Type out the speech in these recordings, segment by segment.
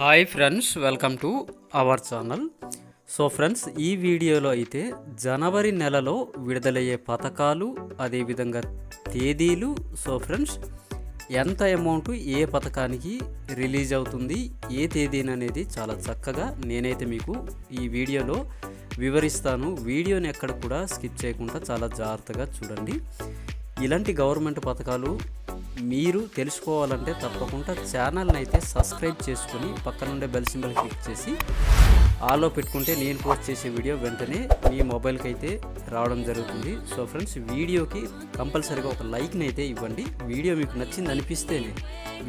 Hi friends welcome to our channel. So friends ఈ వీడియోలో అయితే జనవరి నెలలో విడుదలయ్యే పథకాలు అదేవిధంగా తేదీలు సో ఫ్రెండ్స్ ఎంత అమౌంట్ ఏ పథకానికి రిలీజ్ అవుతుంది ఏ తేదీని అనేది చాలా చక్కగా నేనైతే మీకు ఈ వీడియోలో వివరిస్తాను. వీడియోని ఎక్కడ కూడా స్కిప్ చేయకుండా చాలా జాగ్రత్తగా చూడండి. ఇలాంటి గవర్నమెంట్ పథకాలు మీరు తెలుసుకోవాలంటే తప్పకుండా ఛానల్ని అయితే సబ్స్క్రైబ్ చేసుకొని పక్కనుండే బెల్ సింబల్ క్లిక్ చేసి ఆలో పెట్టుకుంటే నేను పోస్ట్ చేసే వీడియో వెంటనే మీ మొబైల్కి అయితే రావడం జరుగుతుంది. సో ఫ్రెండ్స్ వీడియోకి కంపల్సరీగా ఒక లైక్ని అయితే ఇవ్వండి. వీడియో మీకు నచ్చింది అనిపిస్తేనే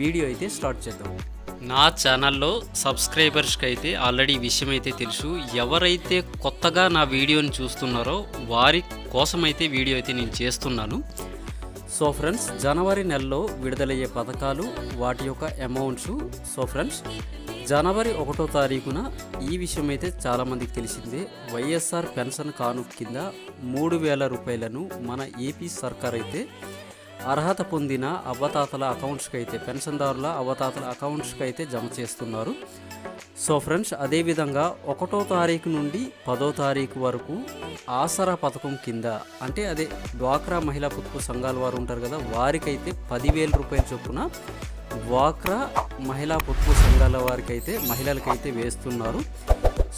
వీడియో అయితే స్టార్ట్ చేద్దాం. నా ఛానల్లో సబ్స్క్రైబర్స్కి అయితే ఆల్రెడీ విషయం అయితే తెలుసు. ఎవరైతే కొత్తగా నా వీడియోని చూస్తున్నారో వారి కోసమైతే వీడియో అయితే నేను చేస్తున్నాను. సో ఫ్రెండ్స్ జనవరి నెలలో విడుదలయ్యే పథకాలు వాటి యొక్క అమౌంట్స్. సో ఫ్రెండ్స్ జనవరి ఒకటో తారీఖున ఈ విషయం అయితే చాలామందికి తెలిసిందే. వైఎస్ఆర్ పెన్షన్ కాను కింద మూడు వేల రూపాయలను మన ఏపీ సర్కార్ అయితే అర్హత పొందిన అవ్వతాతల అకౌంట్స్కి అయితే పెన్షన్దారుల అవ్వతాతల అకౌంట్స్కి అయితే జమ చేస్తున్నారు. సో ఫ్రెండ్స్ అదేవిధంగా ఒకటో తారీఖు నుండి పదో తారీఖు వరకు ఆసరా పథకం కింద అంటే అదే డ్వాక్రా మహిళా పొదుపు సంఘాల వారు ఉంటారు కదా వారికైతే పదివేల రూపాయల చొప్పున డ్వాక్రా మహిళా పొదుపు సంఘాల వారికైతే మహిళలకైతే వేస్తున్నారు.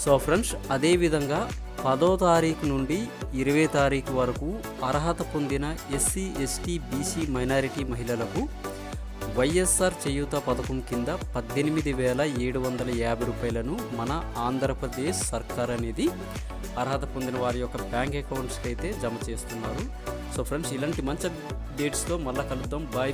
సో ఫ్రెండ్స్ అదేవిధంగా పదో తారీఖు నుండి ఇరవై తారీఖు వరకు అర్హత పొందిన ఎస్సీ ఎస్టీ బీసీ మైనారిటీ మహిళలకు వైఎస్ఆర్ చేయూత పథకం కింద పద్దెనిమిది వేల ఏడు వందల యాభై రూపాయలను మన ఆంధ్రప్రదేశ్ సర్కార్ అనేది అర్హత పొందిన వారి యొక్క బ్యాంక్ అకౌంట్స్కి అయితే జమ చేస్తున్నారు. సో ఫ్రెండ్స్ ఇలాంటి మంచి డేట్స్తో మళ్ళీ కలుద్దాం. బాయ్.